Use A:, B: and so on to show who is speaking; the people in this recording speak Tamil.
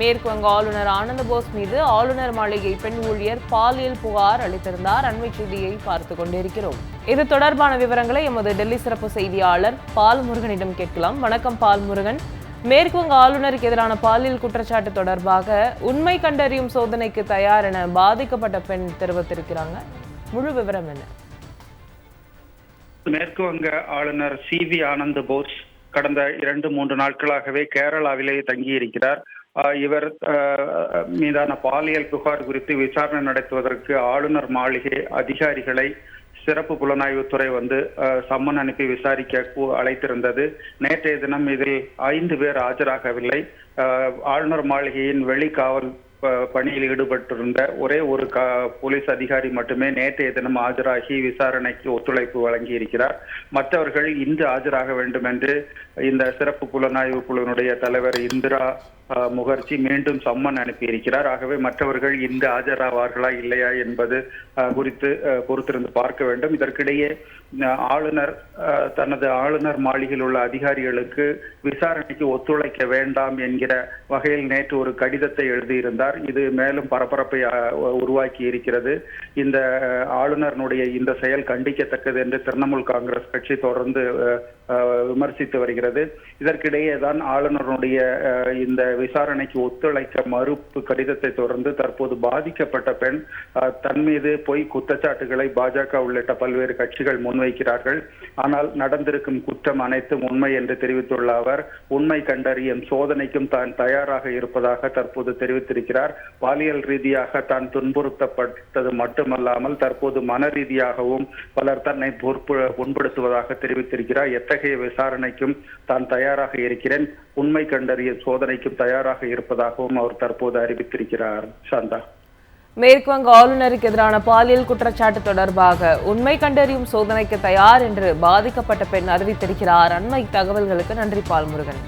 A: மேற்கு வங்க ஆளுநர் ஆனந்த போஸ் மீது ஆளுநர் மாளிகை பெண் ஊழியர் பாலியல் புகார் அளித்திருந்தார். அண்மை செய்தியை பார்த்து கொண்டிருக்கிறோம். இது தொடர்பான விவரங்களை எமது டெல்லி சிறப்பு செய்தியாளர் பால் முருகனிடம் கேட்கலாம். வணக்கம் பால் முருகன். மேற்கு வங்க ஆளுநருக்கு எதிரான பாலியல் குற்றச்சாட்டு தொடர்பாக உண்மை கண்டறியும் சோதனைக்கு தயார் என பாதிக்கப்பட்ட பெண் தெரிவித்திருக்கிறாங்க. முழு விவரம் என்ன?
B: மேற்கு வங்க ஆளுநர் சி வி ஆனந்த் போஸ் கடந்த இரண்டு மூன்று நாட்களாகவே கேரளாவிலே தங்கியிருக்கிறார். இவர் மீதான பாலியல் புகார் குறித்து விசாரணை நடத்துவதற்கு ஆளுநர் மாளிகை அதிகாரிகளை சிறப்பு புலனாய்வுத்துறை வந்து சம்மன் அனுப்பி விசாரிக்க அழைத்திருந்தது. நேற்றைய தினம் இதில் ஐந்து பேர் ஆஜராகவில்லை. ஆஹ் ஆளுநர் மாளிகையின் வெளிக்காவல் ப- பணியில் ஈடுபட்டிருந்த ஒரே ஒரு கா போலீஸ் அதிகாரி மட்டுமே நேற்றைய தினம் ஆஜராகி விசாரணைக்கு ஒத்துழைப்பு வழங்கியிருக்கிறார். மற்றவர்கள் இன்று ஆஜராக வேண்டும் என்று இந்த சிறப்பு புலனாய்வு குழுவினுடைய தலைவர் இந்திரா முகர்ஜி மீண்டும் சம்மன் அனுப்பியிருக்கிறார். ஆகவே மற்றவர்கள் இன்று ஆஜராவார்களா இல்லையா என்பது குறித்து பொறுத்திருந்து பார்க்க வேண்டும். இதற்கிடையே ஆளுநர் தனது ஆளுநர் மாளிகையில் உள்ள அதிகாரிகளுக்கு விசாரணைக்கு ஒத்துழைக்க வேண்டாம் என்கிற வகையில் நேற்று ஒரு கடிதத்தை எழுதியிருந்தார். இது மேலும் பரபரப்பை உருவாக்கி இருக்கிறது இந்த அஹ், இந்த செயல் கண்டிக்கத்தக்கது என்று திரிணாமுல் காங்கிரஸ் கட்சி தொடர்ந்து விமர்சித்து வருகிறது. இதற்கிடையே தான் ஆளுநருடைய இந்த விசாரணைக்கு ஒத்துழைக்க மறுப்பு கடிதத்தை தொடர்ந்து தற்போது பாதிக்கப்பட்ட பெண் தன் மீது பொய் குற்றச்சாட்டுகளை பாஜக உள்ளிட்ட பல்வேறு கட்சிகள் முன்வைக்கிறார்கள். ஆனால் நடந்திருக்கும் குற்றம் அனைத்தும் உண்மை என்று தெரிவித்துள்ள அவர் உண்மை கண்டறியும் சோதனைக்கும் தான் தயாராக இருப்பதாக தற்போது தெரிவித்திருக்கிறார். பாலியல் ரீதியாக தான் துன்புறுத்தப்பட்டது மட்டுமல்லாமல் தற்போது மன ரீதியாகவும் பலர் தன்னை பொறுப்பு புண்படுத்துவதாக தெரிவித்திருக்கிறார். எத்தகைய விசாரணைக்கும் தான் தயாராக இருக்கிறேன். உண்மை கண்டறிய சோதனைக்கும் தயாராக இருப்பதாகவும் அவர் தற்போது அறிவித்திருக்கிறார். சாந்தா.
A: மேற்குவங்க ஆளுநருக்கு எதிரான பாலியல் குற்றச்சாட்டு தொடர்பாக உண்மை கண்டறியும் சோதனைக்கு தயார் என்று பாதிக்கப்பட்ட பெண் அறிவித்திருக்கிறார். அண்மை தகவல்களுக்கு நன்றி பால்முருகன்.